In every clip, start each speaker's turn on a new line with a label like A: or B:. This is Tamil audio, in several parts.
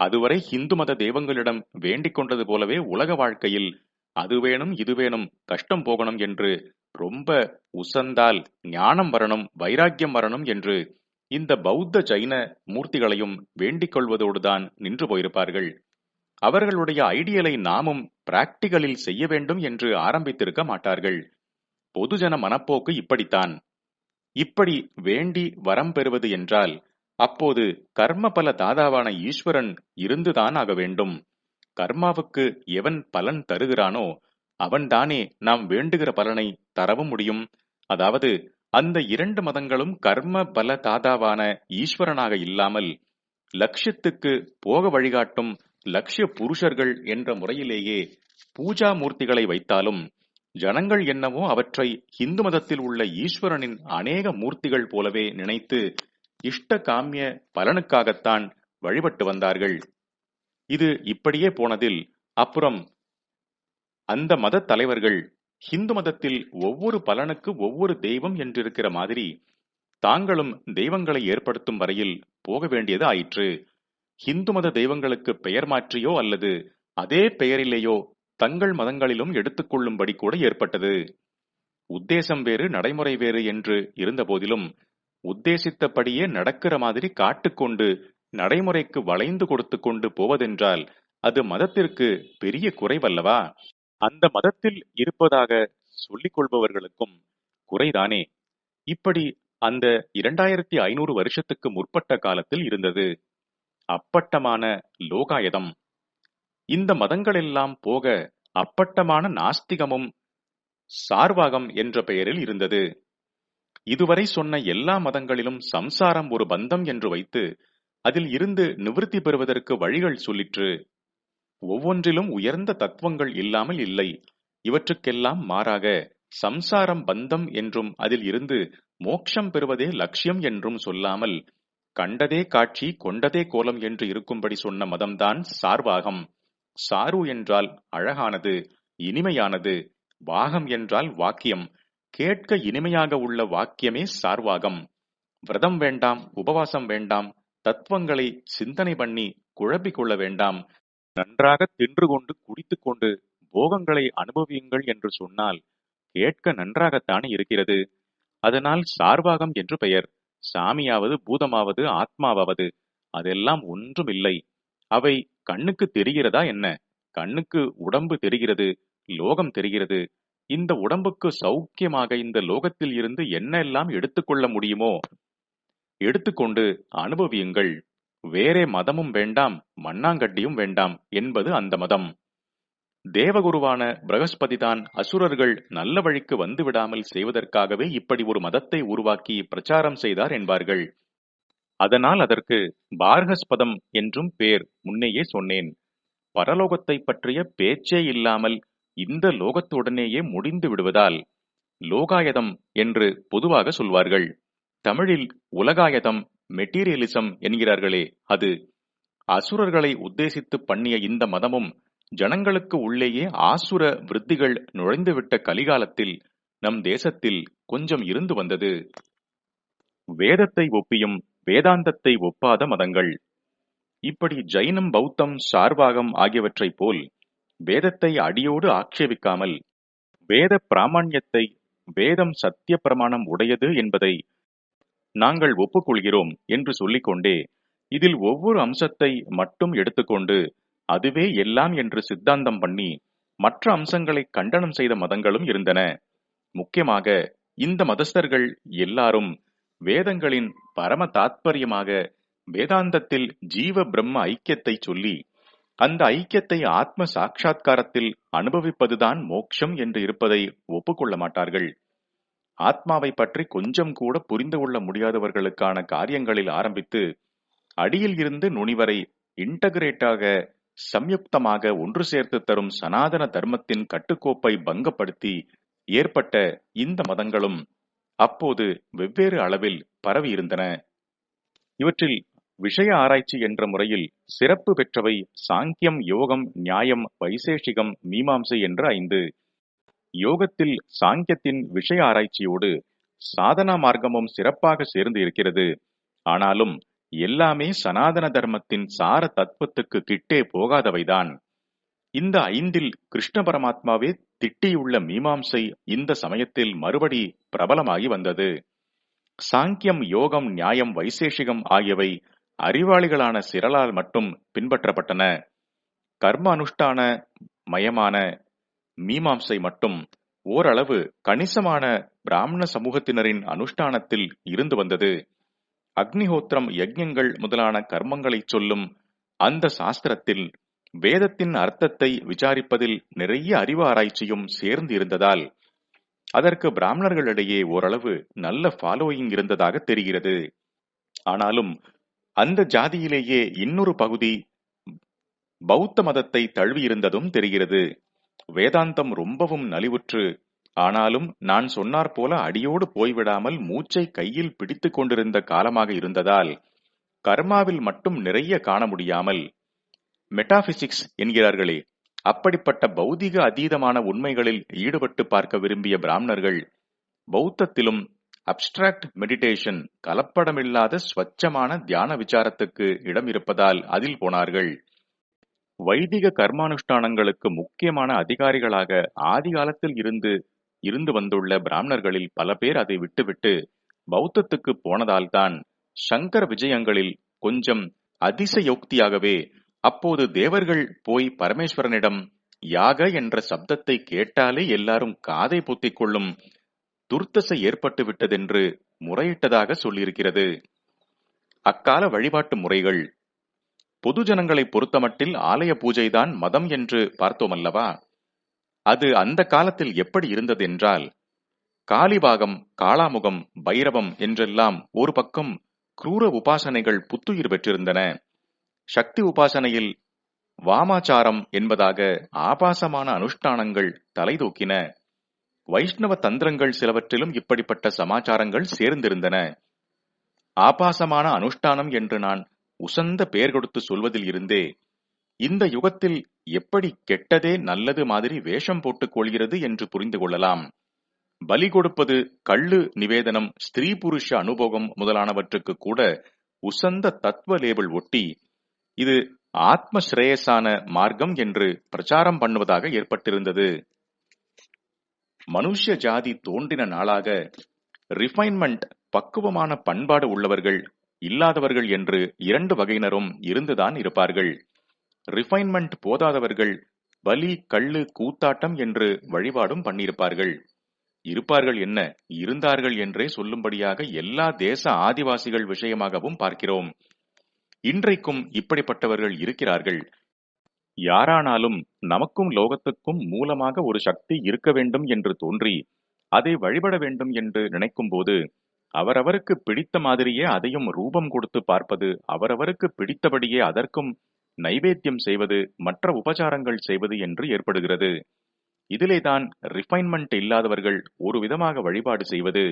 A: அதுவரை ஹிந்து மத தெய்வங்களிடம் வேண்டிக் கொண்டது போலவே உலக வாழ்க்கையில் அது வேணும் இது வேணும் கஷ்டம் போகணும் என்று ரொம்ப உசந்தால் ஞானம் வரணும் வைராக்கியம் வரணும் என்று இந்த பௌத்த ஜைன மூர்த்திகளையும் வேண்டிக் கொள்வதோடுதான் நின்று போயிருப்பார்கள். அவர்களுடைய ஐடியலை நாமும் பிராக்டிகலில் செய்ய வேண்டும் என்று ஆரம்பித்திருக்க மாட்டார்கள். பொதுஜன மனப்போக்கு இப்படித்தான். இப்படி வேண்டி வரம் பெறுவது என்றால் அப்போது கர்ம பல தாதாவான ஈஸ்வரன் இருந்துதான் ஆக வேண்டும். கர்மாவுக்கு எவன் பலன் தருகிறானோ அவன்தானே நாம் வேண்டுகிற பலனை தரவும் முடியும். அதாவது அந்த இரண்டு மதங்களும் கர்ம பல தாதாவான ஈஸ்வரனாக இல்லாமல் லட்சியத்துக்கு போக வழிகாட்டும் லட்சிய புருஷர்கள் என்ற முறையிலேயே பூஜா மூர்த்திகளை வைத்தாலும் ஜனங்கள் என்னவோ அவற்றை இந்து மதத்தில் உள்ள ஈஸ்வரனின் அநேக மூர்த்திகள் போலவே நினைத்து இஷ்ட காமிய பலனுக்காகத்தான் வழிபட்டு வந்தார்கள். இது இப்படியே போனதில் அப்புறம் அந்த மத தலைவர்கள் ஹிந்து மதத்தில் ஒவ்வொரு பலனுக்கு ஒவ்வொரு தெய்வம் என்றிருக்கிற மாதிரி தாங்களும் தெய்வங்களை ஏற்படுத்தும் வரையில் போக வேண்டியது ஆயிற்று. ஹிந்து மத தெய்வங்களுக்கு பெயர் மாற்றியோ அல்லது அதே பெயரிலேயோ தங்கள் மதங்களிலும் எடுத்துக்கொள்ளும்படி கூட ஏற்பட்டது. உத்தேசம் வேறு நடைமுறை வேறு என்று இருந்த போதிலும் உத்தேசித்தபடியே நடக்கிற மாதிரி காட்டுக்கொண்டு நடைமுறைக்கு வளைந்து கொடுத்து கொண்டு போவதென்றால் அது மதத்திற்கு பெரிய குறைவல்லவா? அந்த மதத்தில் இருப்பதாக சொல்லிக் கொள்பவர்களுக்கும் குறைதானே? இப்படி அந்த இரண்டாயிரத்தி ஐநூறு வருஷத்துக்கு முற்பட்ட காலத்தில் இருந்தது. அப்பட்டமான லோகாயதம். இந்த மதங்களெல்லாம் போக அப்பட்டமான நாஸ்திகமும் சார்வாகம் என்ற பெயரில் இருந்தது. இதுவரை சொன்ன எல்லா மதங்களிலும் சம்சாரம் ஒரு பந்தம் என்று வைத்து அதில் இருந்து நிவிருத்தி பெறுவதற்கு வழிகள் சொல்லிற்று. ஒவ்வொன்றிலும் உயர்ந்த தத்துவங்கள் இல்லாமல் இல்லை. இவற்றுக்கெல்லாம் மாறாக சம்சாரம் பந்தம் என்றும் அதில் இருந்து மோட்சம் பெறுவதே லட்சியம் என்றும் சொல்லாமல் கண்டதே காட்சி கொண்டதே கோலம் என்று இருக்கும்படி சொன்ன மதம்தான் சார்வாகம். சாரு என்றால் அழகானது இனிமையானது வாகம் என்றால் வாக்கியம் கேட்க இனிமையாக உள்ள வாக்கியமே சார்வாகம். விரதம் வேண்டாம் உபவாசம் வேண்டாம் தத்துவங்களை சிந்தனை பண்ணி குழப்பிக் கொள்ள வேண்டாம். நன்றாக தின்று கொண்டு குடித்துக் கொண்டு போகங்களை அனுபவியுங்கள் என்று சொன்னால் கேட்க நன்றாகத்தானே இருக்கிறது. அதனால் சார்வாகம் என்று பெயர். சாமியாவது பூதமாவது ஆத்மாவாவது அதெல்லாம் ஒன்றும் இல்லை அவை கண்ணுக்கு தெரிகிறதா என்ன? கண்ணுக்கு உடம்பு தெரிகிறது லோகம் தெரிகிறது. இந்த உடம்புக்கு சௌக்கியமாக இந்த லோகத்தில் இருந்து என்ன எல்லாம் எடுத்துக்கொள்ள முடியுமோ எடுத்துக்கொண்டு அனுபவியுங்கள். வேறே மதமும் வேண்டாம் மண்ணாங்கட்டியும் வேண்டாம் என்பது அந்த மதம். தேவகுருவான பிரகஸ்பதிதான் அசுரர்கள் நல்ல வழிக்கு வந்து விடாமல் செய்வதற்காகவே இப்படி ஒரு மதத்தை உருவாக்கி பிரச்சாரம் செய்தார் என்பார்கள். அதனால் அதற்கு பார்கஸ்பதம் என்றும் பேர். முன்னேயே சொன்னேன். பரலோகத்தை பற்றிய பேச்சே இல்லாமல் இந்த லோகத்துடனேயே முடிந்து விடுவதால் லோகாயதம் என்று பொதுவாக சொல்வார்கள். தமிழில் உலகாயதம் மெட்டீரியலிசம் என்கிறார்களே அது அசுரர்களை உத்தேசித்து பண்ணிய இந்த மதமும் ஜனங்களுக்கு உள்ளேயே ஆசுர விருத்திகள் நுழைந்துவிட்ட கலிகாலத்தில் நம் தேசத்தில் கொஞ்சம் இருந்து வந்தது. வேதத்தை ஒப்பியும் வேதாந்தத்தை ஒப்பாத மதங்கள். இப்படி ஜைனம் பௌத்தம் சார்வாகம் ஆகியவற்றைப் போல் வேதத்தை அடியோடு ஆட்சேபிக்காமல் வேத பிராமணியத்தை வேதம் சத்திய பிரமாணம் உடையது என்பதை நாங்கள் ஒப்புக்கொள்கிறோம் என்று சொல்லிக்கொண்டே இதில் ஒவ்வொரு அம்சத்தை மட்டும் எடுத்துக்கொண்டு அதுவே எல்லாம் என்று சித்தாந்தம் பண்ணி மற்ற அம்சங்களை கண்டனம் செய்த மதங்களும் இருந்தன. முக்கியமாக இந்த மதஸ்தர்கள் எல்லாரும் வேதங்களின் பரம தாத்பரியமாக வேதாந்தத்தில் ஜீவ பிரம்ம ஐக்கியத்தை சொல்லி அந்த ஐக்கியத்தை ஆத்ம சாட்சா்காரத்தில் அனுபவிப்பதுதான் மோட்சம் என்று இருப்பதை ஒப்புக்கொள்ள மாட்டார்கள். ஆத்மாவை பற்றி கொஞ்சம் கூட புரிந்து கொள்ள முடியாதவர்களுக்கான காரியங்களில் ஆரம்பித்து அடியில் இருந்து நுனிவரை இன்டகிரேட்டாக சம்யுக்தமாக ஒன்று சேர்த்து தரும் சனாதன தர்மத்தின் கட்டுக்கோப்பை பங்கப்படுத்தி ஏற்பட்ட இந்த மதங்களும் அப்போது வெவ்வேறு அளவில் பரவியிருந்தன. இவற்றில் விஷய ஆராய்ச்சி என்ற முறையில் சிறப்பு பெற்றவை சாங்கியம் யோகம் நியாயம் வைசேஷிகம் மீமாம்சை என்ற ஐந்து. யோகத்தில் சாங்கியத்தின் விஷய ஆராய்ச்சியோடு சாதனா மார்க்கமும் சிறப்பாக சேர்ந்து இருக்கிறது. ஆனாலும் எல்லாமே சனாதன தர்மத்தின் சார தத்துவத்துக்கு கிட்டே போகாதவைதான். இந்த ஐந்தில் கிருஷ்ண பரமாத்மாவே திட்டியுள்ள மீமாம்சை இந்த சமயத்தில் மறுபடி பிரபலமாகி வந்தது. சாங்கியம் யோகம் நியாயம் வைசேஷிகம் ஆகியவை அறிவாளிகளான சிரலால் மட்டும் பின்பற்றப்பட்டன. கர்ம அனுஷ்டான மயமான மீமாம்சை மட்டும் ஓரளவு கணிசமான பிராமண சமூகத்தினரின் அனுஷ்டானத்தில் இருந்து வந்தது. அக்னிஹோத்திரம் யஜ்யங்கள் முதலான கர்மங்களை சொல்லும் அந்த சாஸ்திரத்தில் வேதத்தின் அர்த்தத்தை விசாரிப்பதில் நிறைய அறிவு ஆராய்ச்சியும் சேர்ந்து இருந்ததால் அதற்கு பிராமணர்களிடையே ஓரளவு நல்ல ஃபாலோயிங் இருந்ததாக தெரிகிறது. ஆனாலும் அந்த ஜாதியிலேயே இன்னொரு பகுதி பௌத்த மதத்தை தழுவியிருந்ததும் தெரிகிறது. வேதாந்தம் ரொம்பவும் நலிவுற்று ஆனாலும் நான் சொன்னார் போல அடியோடு போய்விடாமல் மூச்சை கையில் பிடித்துக் கொண்டிருந்த காலமாக இருந்ததால் கர்மாவில் மட்டும் நிறைய காண முடியாமல் மெட்டாபிசிக்ஸ் என்கிறார்களே அப்படிப்பட்ட பௌதிக அதீதமான உண்மைகளில் ஈடுபட்டு பார்க்க விரும்பிய பிராமணர்கள் பௌத்தத்திலும் அப்டிராக்ட் மெடிடேஷன் கலப்படமில்லாத ஸ்வச்சமான தியான விசாரத்துக்கு இடம் இருப்பதால் அதில் போனார்கள். வைதிக கர்மானுஷ்டானங்களுக்கு முக்கியமான அதிகாரிகளாக ஆதி காலத்தில் இருந்து இருந்து வந்துள்ள பிராமணர்களில் பல பேர் அதை விட்டுவிட்டு பௌத்தத்துக்கு போனதால்தான் சங்கர விஜயங்களில் கொஞ்சம் அதிசயோக்தியாகவே அப்போது தேவர்கள் போய் பரமேஸ்வரனிடம் யாக என்ற சப்தத்தை கேட்டாலே எல்லாரும் காதை பொத்திக் கொள்ளும் துர்த்தசை ஏற்பட்டுவிட்டதென்று முறையிட்டதாக சொல்லியிருக்கிறது. அக்கால வழிபாட்டு முறைகள். பொது ஜனங்களை பொறுத்தமட்டில் ஆலய பூஜைதான் மதம் என்று பார்த்தோமல்லவா? அது அந்த காலத்தில் எப்படி இருந்தது என்றால் காளிபாகம் காளாமுகம் பைரவம் என்றெல்லாம் ஒரு பக்கம் குரூர உபாசனைகள் புத்துயிர் பெற்றிருந்தன. சக்தி உபாசனையில் வாமாச்சாரம் என்பதாக ஆபாசமான அனுஷ்டானங்கள் தலைதூக்கின வைஷ்ணவ தந்திரங்கள் சிலவற்றிலும் இப்படிப்பட்ட சமாச்சாரங்கள் சேர்ந்திருந்தன. ஆபாசமான அனுஷ்டானம் என்று நான் உசந்த பெயர் கொடுத்து சொல்வதில் இருந்தே இந்த யுகத்தில் எப்படி கெட்டதே நல்லது மாதிரி வேஷம் போட்டுக் கொள்கிறது என்று புரிந்து கொள்ளலாம். பலி கொடுப்பது கள்ளு நிவேதனம் ஸ்திரீ புருஷ அனுபவம் முதலானவற்றுக்கு கூட உசந்த தத்துவ லேபிள் ஒட்டி இது ஆத்ம ஸ்ரேயஸான மார்க்கம் என்று பிரச்சாரம் பண்ணுவதாக ஏற்பட்டிருந்தது. மனுஷ்ய ஜாதி தோன்றின நாளாக ரிஃபைன்மெண்ட் பக்குவமான பண்பாடு உள்ளவர்கள் இல்லாதவர்கள் என்று இரண்டு வகையினரும் இருந்துதான் இருப்பார்கள். ரிஃபைன்மெண்ட் போதாதவர்கள் பலி கள்ளு கூத்தாட்டம் என்று வழிபாடும் பண்ணியிருப்பார்கள். இருப்பார்கள் என்ன? இருந்தார்கள் என்றே சொல்லும்படியாக எல்லா தேச ஆதிவாசிகள் விஷயமாகவும் பார்க்கிறோம். இன்றைக்கும் இப்படிப்பட்டவர்கள் இருக்கிறார்கள். யாரானாலும் நமக்கும் லோகத்துக்கும் மூலமாக ஒரு சக்தி இருக்க வேண்டும் என்று தோன்றி அதை வழிபட வேண்டும் என்று நினைக்கும் போது அவரவருக்கு பிடித்த மாதிரியே அதையும் ரூபம் கொடுத்து பார்ப்பது அவரவருக்கு பிடித்தபடியே அதற்கும் நைவேத்தியம் செய்வது மற்ற உபச்சாரங்கள் செய்வது என்று ஏற்படுகிறது. இதிலேதான் ரிஃபைன்மெண்ட் இல்லாதவர்கள் ஒரு விதமாக வழிபாடு செய்வது.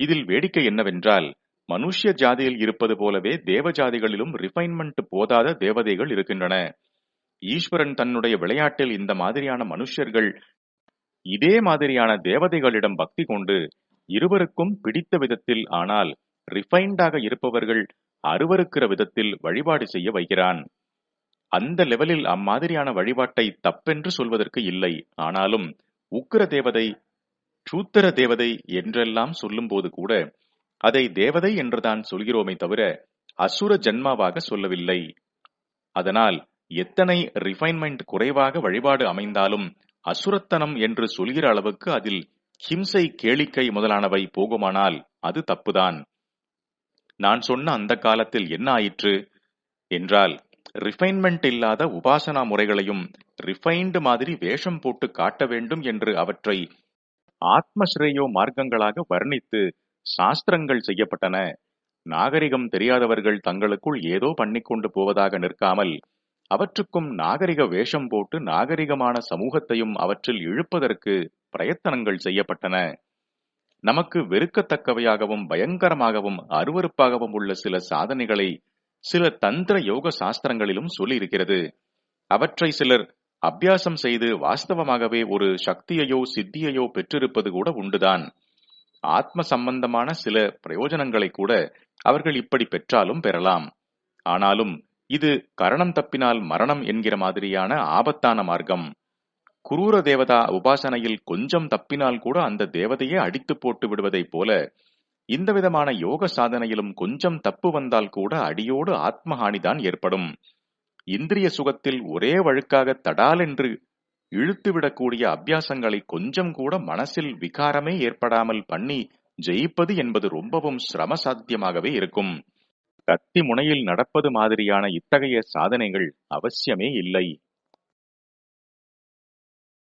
A: இதில் வேடிக்கை என்னவென்றால் மனுஷ்ய ஜாதியில் இருப்பது போலவே தேவ ஜாதிகளிலும் ரிஃபைன்மெண்ட் போதாத தேவதைகள் இருக்கின்றன. ஈஸ்வரன் தன்னுடைய விளையாட்டில் இந்த மாதிரியான மனுஷர்கள் இதே மாதிரியான தேவதைகளிடம் பக்தி கொண்டு இருவருக்கும் பிடித்த விதத்தில் ஆனால் ரிஃபைன்டாக இருப்பவர்கள் அருவருக்கிற விதத்தில் வழிபாடு செய்ய வைக்கிறான். அந்த லெவலில் அம்மாதிரியான வழிபாட்டை தப்பென்று சொல்வதற்கு இல்லை. ஆனாலும் உக்கிர தேவதை சூத்திர தேவதை என்றெல்லாம் சொல்லும்போது கூட அதை தேவதை என்றுதான் சொல்கிறோமே தவிர அசுர ஜன்மாவாக சொல்லவில்லை. அதனால் எத்தனை ரிஃபைன்மெண்ட் குறைவாக வழிபாடு அமைந்தாலும் அசுரத்தனம் என்று சொல்கிற அளவுக்கு அதில் ஹிம்சை கேளிக்கை முதலானவை போகுமானால் அது தப்புதான். நான் சொன்ன அந்த காலத்தில் என்ன ஆயிற்று என்றால் ரிஃபைன்மெண்ட் இல்லாத உபாசனா முறைகளையும் ரிஃபைன்டு மாதிரி வேஷம் போட்டு காட்ட வேண்டும் என்று அவற்றை ஆத்மஸ்ரேயோ மார்க்கங்களாக வர்ணித்து சாஸ்திரங்கள் செய்யப்பட்டன. நாகரிகம் தெரியாதவர்கள் தங்களுக்குள் ஏதோ பண்ணிக்கொண்டு போவதாக நிற்காமல் அவற்றுக்கும் நாகரிக வேஷம் போட்டு நாகரிகமான சமூகத்தையும் அவற்றில் இழுப்பதற்கு பிரயத்தனங்கள் செய்யப்பட்டன. நமக்கு வெறுக்கத்தக்கவையாகவும் பயங்கரமாகவும் அருவருப்பாகவும் உள்ள சில சாதனைகளை சில தந்திர யோக சாஸ்திரங்களிலும் சொல்லியிருக்கிறது. அவற்றை சிலர் அபியாசம் செய்து வாஸ்தவமாகவே ஒரு சக்தியையோ சித்தியையோ பெற்றிருப்பது கூட உண்டுதான். ஆத்ம சம்பந்தமான சில பிரயோஜனங்களை கூட அவர்கள் இப்படி பெற்றாலும் பெறலாம். ஆனாலும் இது கரணம் தப்பினால் மரணம் என்கிற மாதிரியான ஆபத்தான மார்க்கம். குரூர தேவதா உபாசனையில் கொஞ்சம் தப்பினால் கூட அந்த தேவதையே அடித்து போட்டு விடுவதைப் போல இந்த விதமான யோக சாதனையிலும் கொஞ்சம் தப்பு வந்தால் கூட அடியோடு ஆத்மஹானிதான் ஏற்படும். இந்திரிய சுகத்தில் ஒரே வழுக்காக தடாலென்று இழுத்துவிடக்கூடிய அபியாசங்களை கொஞ்சம் கூட மனசில் விகாரமே ஏற்படாமல் பண்ணி ஜெயிப்பது என்பது ரொம்பவும் சிரம சாத்தியமாகவே இருக்கும். கத்தி முனையில் நடப்பது மாதிரியான இத்தகைய சாதனைகள் அவசியமே இல்லை.